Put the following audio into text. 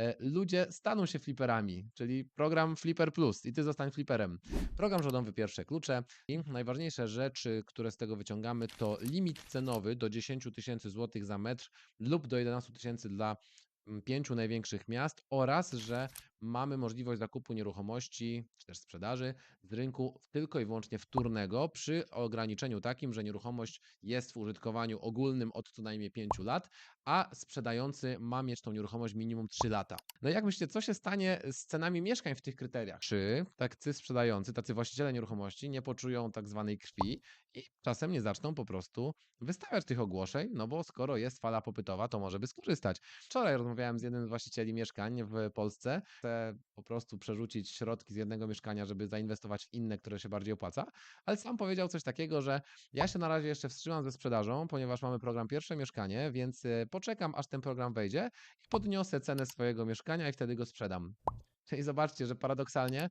e, ludzie staną się fliperami, czyli program Flipper Plus i ty zostań fliperem. Program rządowy pierwsze klucze i najważniejsze rzeczy, które z tego wyciągamy to limit cenowy do 10 tysięcy złotych za metr lub do 11 tysięcy dla mm, pięciu największych miast oraz, że mamy możliwość zakupu nieruchomości czy też sprzedaży z rynku tylko i wyłącznie wtórnego przy ograniczeniu takim, że nieruchomość jest w użytkowaniu ogólnym od co najmniej 5 lat, a sprzedający ma mieć tą nieruchomość minimum 3 lata. No i jak myślicie, co się stanie z cenami mieszkań w tych kryteriach? Czy tacy sprzedający, tacy właściciele nieruchomości nie poczują tak zwanej krwi i czasem nie zaczną po prostu wystawiać tych ogłoszeń, no bo skoro jest fala popytowa, to może by skorzystać. Wczoraj rozmawiałem z jednym z właścicieli mieszkań w Polsce, chce po prostu przerzucić środki z jednego mieszkania, żeby zainwestować w inne, które się bardziej opłaca, ale sam powiedział coś takiego, że ja się na razie jeszcze wstrzymam ze sprzedażą, ponieważ mamy program pierwsze mieszkanie, więc e, poczekam aż ten program wejdzie i podniosę cenę swojego mieszkania i wtedy go sprzedam. Czyli zobaczcie, że paradoksalnie